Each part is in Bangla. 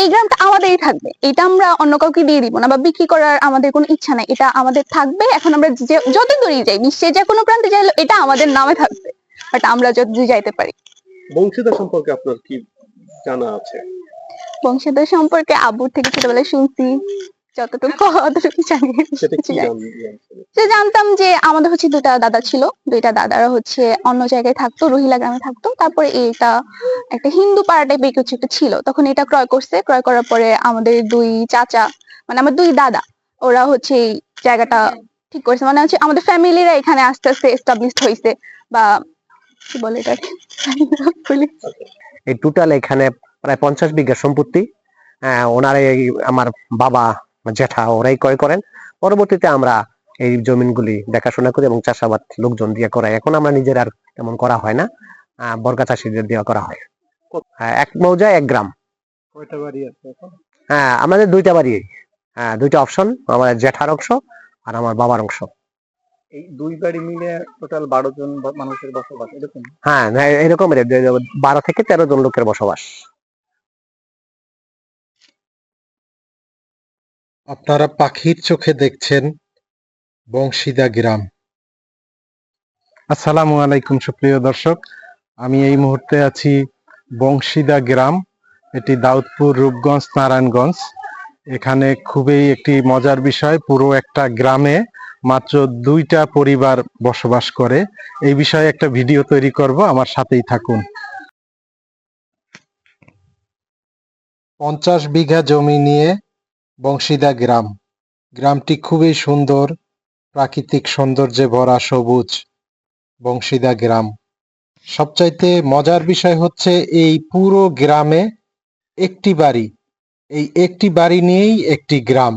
এই গ্রামটা আমাদেরই থাকবে। এটা আমরা অন্য কাউকে দিয়ে দিব না বা বিক্রি করার আমাদের কোনো ইচ্ছা নাই। এটা আমাদের থাকবে। এখন আমরা যত দূরে যাই বিশ্বের যে কোনো প্রান্তে যাই এটা আমাদের নামে থাকবে। বাট আমরা যত দূর যাইতে পারি। বংশীদার সম্পর্কে আপনার কি জানা আছে? বংশধর সম্পর্কে আব্বুর থেকে ছোটবেলায় শুনছি। যতটুকু অতটুকু জানি যে জানতাম যে আমাদের হচ্ছে দুটা দাদা ছিল দুইটা দাদারা হচ্ছে অন্য জায়গায় থাকতো রহিলা গ্রামে থাকতো। তারপরে এটা একটা হিন্দু পাড়া টাইপের কিছু একটা ছিল। তখন এটা ক্রয় করছে। ক্রয় করার পরে আমাদের দুই চাচা মানে আমার দুই দাদা ওরা হচ্ছে এই জায়গাটা ঠিক করছে। মানে হচ্ছে আমাদের ফ্যামিলিরা এখানে আস্তে আস্তে এস্টাবলিশড হয়েছে বা কি বলে এটা এই টোটাল এখানে প্রায় পঞ্চাশ বিঘা সম্পত্তি। ওনারা এই আমার বাবা জেঠা ওরাই ক্রয় করেন। পরবর্তীতে আমরা এই জমিনগুলি দেখাশোনা করি এবং চাষাবাদ লোকজন দিয়ে করাই। এখন আমরা নিজের আর তেমন করা হয় না। আহ, বর্গা চাষিদের দিয়ে করা হয়। হ্যাঁ, এক মৌজা এক গ্রাম। হ্যাঁ আমাদের দুইটা বাড়ি। হ্যাঁ দুইটা অপশন আমার জেঠার অংশ আর আমার বাবার অংশ। এই দুই বাড়ি মিলে টোটাল বারো জন মানুষের বসবাস এরকম? হ্যাঁ হ্যাঁ, এরকম বারো থেকে তেরো জন লোকের বসবাস। আপনারা পাখির চোখে দেখছেন বংশীদা গ্রাম। আসসালামু আলাইকুম সুপ্রিয় দর্শক, আমি এই মুহূর্তে আছি বংশীদা গ্রাম, এটি দাউদপুর রূপগঞ্জ নারায়ণগঞ্জ। এখানে খুবই একটি মজার বিষয়, পুরো একটা গ্রামে মাত্র দুইটা পরিবার বসবাস করে। এই বিষয়ে একটা ভিডিও তৈরি করব, আমার সাথেই থাকুন। পঞ্চাশ বিঘা জমি নিয়ে বংশীদা গ্রাম। গ্রামটি খুবই সুন্দর, প্রাকৃতিক সৌন্দর্যে ভরা সবুজ বংশীদা গ্রাম। সবচাইতে মজার বিষয় হচ্ছে এই পুরো গ্রামে একটি বাড়ি। এই একটি বাড়ি নিয়েই একটি গ্রাম।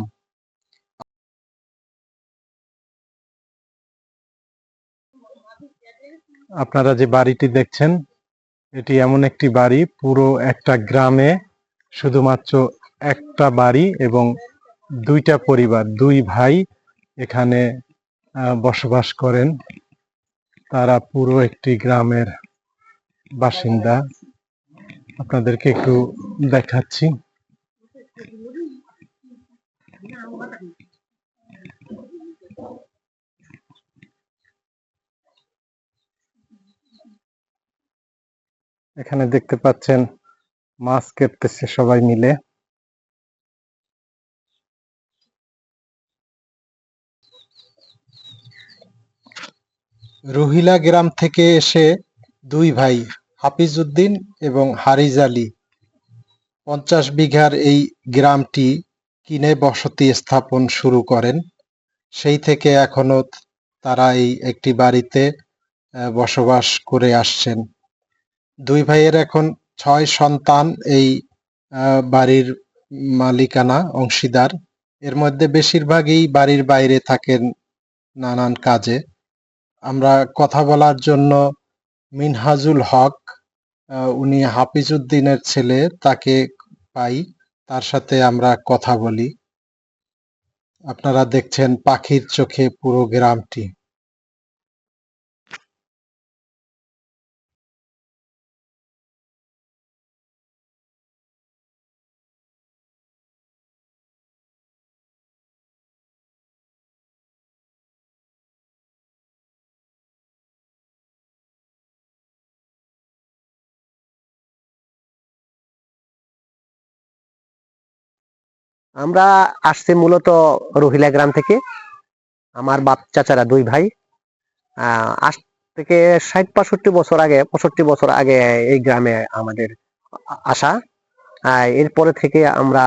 আপনারা যে বাড়িটি দেখছেন, এটি এমন একটি বাড়ি, পুরো একটা গ্রামে শুধুমাত্র একটা বাড়ি এবং দুইটা পরিবার, দুই ভাই এখানে বসবাস করেন। তারা পুরো একটি গ্রামের বাসিন্দা। আপনাদেরকে একটু দেখাচ্ছি। এখানে দেখতে পাচ্ছেন মাছ কেটতেছে সবাই মিলে। রুহিলা গ্রাম থেকে এসে দুই ভাই, হাফিজ উদ্দিন এবং হারিজ আলী, পঞ্চাশ বিঘার এই গ্রামটি কিনে বসতি স্থাপন শুরু করেন। সেই থেকে এখনও তারা এই একটি বাড়িতে বসবাস করে আসছেন। দুই ভাইয়ের এখন ছয় সন্তান এই বাড়ির মালিকানা, অংশীদার। এর মধ্যে বেশিরভাগই বাড়ির বাইরে থাকেন নানান কাজে। আমরা কথা বলার জন্য মিনহাজুল হক উনি হাফিজউদ্দিনের ছেলে, তাকে পাই, তার সাথে আমরা কথা বলি। আপনারা দেখছেন পাখির চোখে পুরো গ্রামটি। আমরা আসছি মূলত রহিলা গ্রাম থেকে। আমার বাপ চাচারা দুই ভাই। আজ থেকে ষাট পঁয়ষট্টি বছর আগে, পঁয়ষট্টি বছর আগে এই গ্রামে আমাদের আসা। এরপরে থেকে আমরা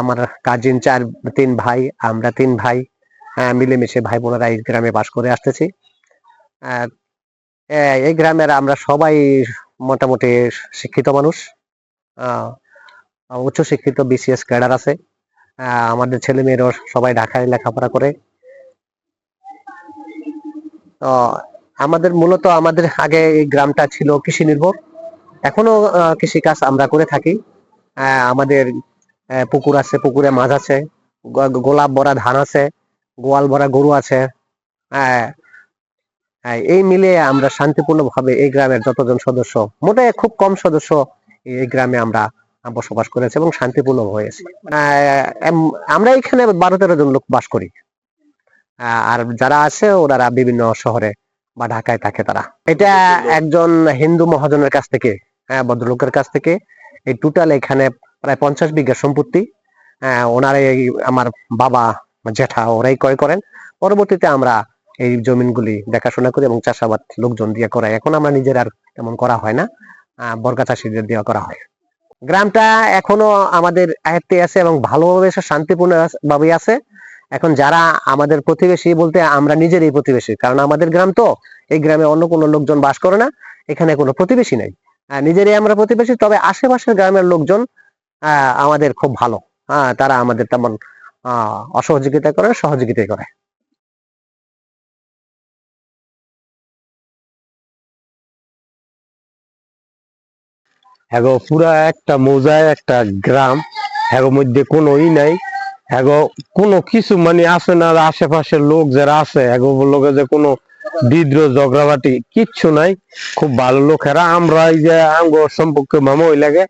আমার কাজিন চার, তিন ভাই, আমরা তিন ভাই মিলেমিশে ভাই বোনেরা এই গ্রামে বাস করে আসতেছি। এই গ্রামের আমরা সবাই মোটামুটি শিক্ষিত মানুষ। উচ্চ শিক্ষিত বিসিএস ক্যাডার আছে। আমাদের ছেলে মেয়েরাও সবাই ঢাকায় লেখাপড়া করে। তো আমাদের মূলত আমাদের আগে এই গ্রামটা ছিল কৃষি নির্ভর। এখনও কৃষি কাজ আমরা করে থাকি। আমাদের পুকুর আছে, পুকুরে মাছ আছে গোলাপ ভরা ধান আছে, গোয়াল ভরা গরু আছে। এই মিলে আমরা শান্তিপূর্ণ ভাবে এই গ্রামের যতজন সদস্য মোটে খুব কম সদস্য এই গ্রামে আমরা বসবাস করেছে এবং শান্তিপূর্ণ হয়েছে। আমরা এখানে বারো তেরো জন লোক বাস করি। আর যারা আছে ওনারা বিভিন্ন শহরে বা ঢাকায় থাকে তারা। এটা একজন হিন্দু মহাজনের কাছ থেকে হ্যাঁ ভদ্রলোকের কাছ থেকে। এই টোটাল এখানে প্রায় পঞ্চাশ বিঘা সম্পত্তি। আহ, ওনারা এই আমার বাবা জেঠা ওরাই ক্রয় করেন। পরবর্তীতে আমরা এই জমিনগুলি দেখাশোনা করি এবং চাষাবাদ লোকজন দিয়ে করাই। এখন আমরা নিজের আর তেমন করা হয় না। বর্গা চাষিদের দেওয়া করা হয়। গ্রামটা এখনও আমাদের আয়ত্তে আছে এবং ভালোভাবে শান্তিপূর্ণ ভাবে আছে। এখন যারা আমাদের প্রতিবেশী বলতে আমরা নিজেরই প্রতিবেশী, কারণ আমাদের গ্রাম তো, এই গ্রামে অন্য কোনো লোকজন বাস করে না, এখানে কোনো প্রতিবেশী নেই। নিজেরই আমরা প্রতিবেশী, তবে আশেপাশের গ্রামের লোকজন আমাদের খুব ভালো। হ্যাঁ তারা আমাদের তেমন অসহযোগিতা করে সহযোগিতা করে। হ্যাগো, পুরা একটা মৌজায়, একটা গ্রাম, হ্যাগো, মধ্যে কোনো ই নাই। হ্যাগো, কোনো কিছু মানে আছে না আশেপাশের লোক যারা আছে, হ্যাগো লোকে যে কোনো বিদ্রোহ ঝগড়াবাটি কিচ্ছু নাই। খুব ভালো লোকেরা। আমরা এই যে আঙ্গ সম্পর্কে মামা ওই লাগে,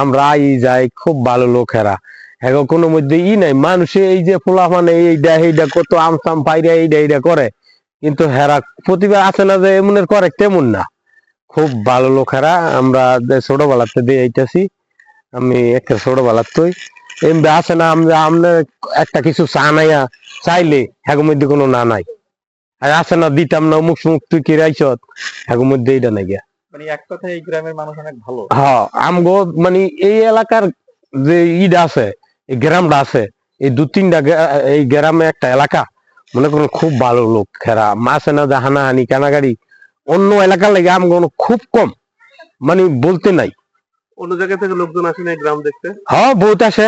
আমরা আই যাই, খুব ভালো লোকেরা। হ্যাগো, কোনো মধ্যে ই নাই। মানুষে এই যে পোলা মানে এইটা এইটা কত আম আমসাম পাইরা এইটা এইটা করে। কিন্তু হেরা প্রতিভা আছে না যে এমনের করে, তেমন না। খুব ভালো লোকেরা আমরা ছোটবেলাতে দিয়ে আইতাছি আমি একটা ছোটবেলার তুই। এমনি আছে না আমরা আমরা একটা কিছু চা নাইয়া চাইলে হ্যাগো মধ্যে কোনো না নাই। আর আছে না দিতাম না মুখ মুখ তুই কি রাইছত হ্যাগো মধ্যে এইটা নাই গিয়া। মানে এক কথায় এই গ্রামের মানুষ অনেক ভালো। হ্যাঁ আমগো মানে এই এলাকার যে ইটা আছে এই গ্রামটা আছে এই দু তিনটা এই গ্রামে একটা এলাকা। মনে করুন খুব ভালো লোক খেরা। মাছে না যে হানাহানি কানাগাড়ি অন্য এলাকার লাগে আম আমগো খুব কম। মানে বলতে নাই। অন্য জায়গা থেকে লোকজন আসে না গ্রাম দেখতে? হ্যাঁ বহুত আসে।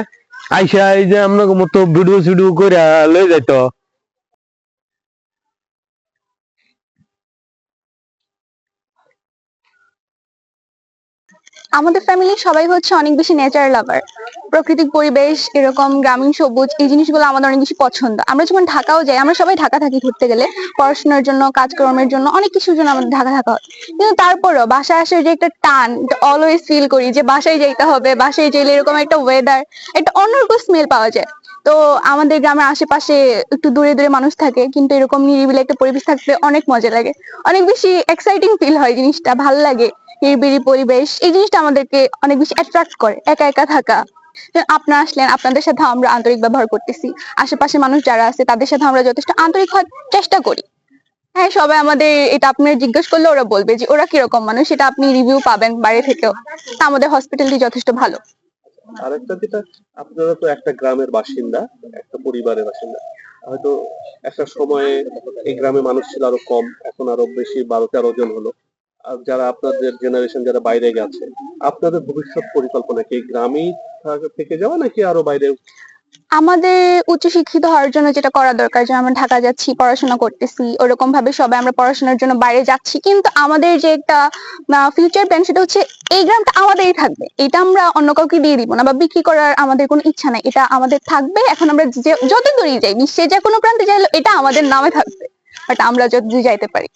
আইসা এই যে আপনার মতো ভিডিও সিডিও করে লয়ে যাইতো। আমাদের ফ্যামিলি সবাই হচ্ছে অনেক বেশি নেচার লাভার প্রাকৃতিক পরিবেশ, এরকম গ্রামীণ সবুজ, এই জিনিসগুলো আমাদের অনেক বেশি পছন্দ। আমরা যখন ঢাকাও যাই, আমরা সবাই ঢাকা থাকি ঘুরতে গেলে। পড়াশোনার জন্য, কাজকর্মের জন্য, অনেক কিছুর জন্য আমাদের ঢাকা থাকা হয়। কিন্তু তারপরেও বাসায় আসার যে একটা টান অলওয়েজ ফিল করি যে বাসায় যাইতে হবে, বাসায় গেলে এরকম একটা ওয়েদার একটা অন্যরকম স্মেল পাওয়া যায়। তো আমাদের গ্রামের আশেপাশে একটু দূরে দূরে মানুষ থাকে, কিন্তু এরকম নিরিবিলি একটা পরিবেশ থাকতে অনেক মজা লাগে। অনেক বেশি এক্সাইটিং ফিল হয় জিনিসটা, ভালো লাগে। নিরিবিলি পরিবেশ, এই জিনিসটা আমাদেরকে অনেক বেশি অ্যাট্রাক্ট করে, একা একা থাকা। আপনারা আসলেন, আপনাদের সাথে আমরা আন্তরিক ব্যবহার করতেছি। আশেপাশে মানুষ যারা আছে, তাদের সাথে আমরা যথেষ্ট আন্তরিক হওয়ার চেষ্টা করি। হ্যাঁ সবাই আমাদের এটা আপনার জিজ্ঞেস করলে ওরা বলবে যে, ওরা কীরকম মানুষ? সেটা আপনি রিভিউ পাবেন বাইরে থেকেও। তা আমাদের হসপিটালটি যথেষ্ট ভালো। আরেকটা যেটা, আপনারা তো একটা গ্রামের বাসিন্দা, একটা পরিবারের বাসিন্দা। হয়তো একটা সময়ে এই গ্রামে মানুষ ছিল আরও কম, এখন আরও বেশি বারো তেরো জন হলো। যারা আপনাদের জেনারেশন যারা বাইরে গেছে আপনাদের ভবিষ্যৎ পরিকল্পনা কি গ্রামেই থেকে যাওয়া নাকি আরও বাইরে? আমাদের উচ্চশিক্ষিত হওয়ার জন্য যেটা করা দরকার যে আমরা ঢাকা যাচ্ছি পড়াশোনা করতেছি ওরকম ভাবে সবাই আমরা পড়াশোনার জন্য বাইরে যাচ্ছি। কিন্তু আমাদের যে একটা ফিউচার প্ল্যান সেটা হচ্ছে এই গ্রামটা আমাদেরই থাকবে। এটা আমরা অন্য কাউকে দিয়ে দিব না বা বিক্রি করার আমাদের কোনো ইচ্ছা নাই। এটা আমাদের থাকবে। এখন আমরা যে- যত দূরই যাই বিশ্বের যে কোনো প্রান্তে যাই এটা আমাদের নামে থাকবে। বাট আমরা যত দূর যাইতে পারি।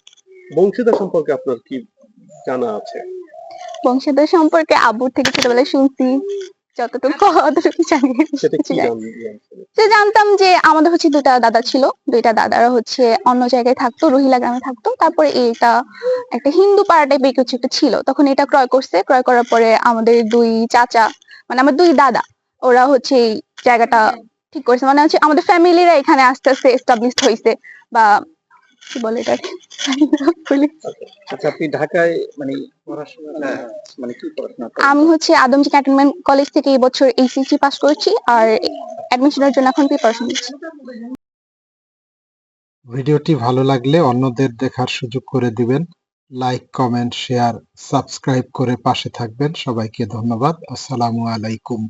বংশীদার সম্পর্কে আপনার কি জানা আছে। বংশধর সম্পর্কে আব্বুর থেকে ছোটবেলায় শুনছি যতটুকু অতটুকু জানি? যে জানতাম যে আমাদের হচ্ছে দুটা দাদা ছিল দুইটা দাদারা হচ্ছে অন্য জায়গায় থাকতো রহিলা গ্রামে থাকতো। তারপরে এটা একটা হিন্দু পাড়া টাইপের কিছু একটা ছিল। তখন এটা ক্রয় করছে। ক্রয় করার পরে আমাদের দুই চাচা মানে আমার দুই দাদা ওরা হচ্ছে এই জায়গাটা ঠিক করেছে। মানে হচ্ছে আমাদের ফ্যামিলিরা এখানে আস্তে আস্তে এস্টাবলিশড হয়েছে বা কি বলে এটাকে? আচ্ছা আপনি ঢাকায় মানে পড়াশোনা মানে কি পড়াশোনা আমি হচ্ছে আদমজি ক্যান্টনমেন্ট কলেজ থেকে এই বছর এইচএসসি পাস করেছি আর অ্যাডমিশনের জন্য এখন প্রিপারেশন নিচ্ছি। ভিডিওটি ভালো লাগলে অন্যদের দেখার সুযোগ করে দিবেন। লাইক কমেন্ট শেয়ার সাবস্ক্রাইব করে পাশে থাকবেন। সবাইকে ধন্যবাদ। আসসালামু আলাইকুম।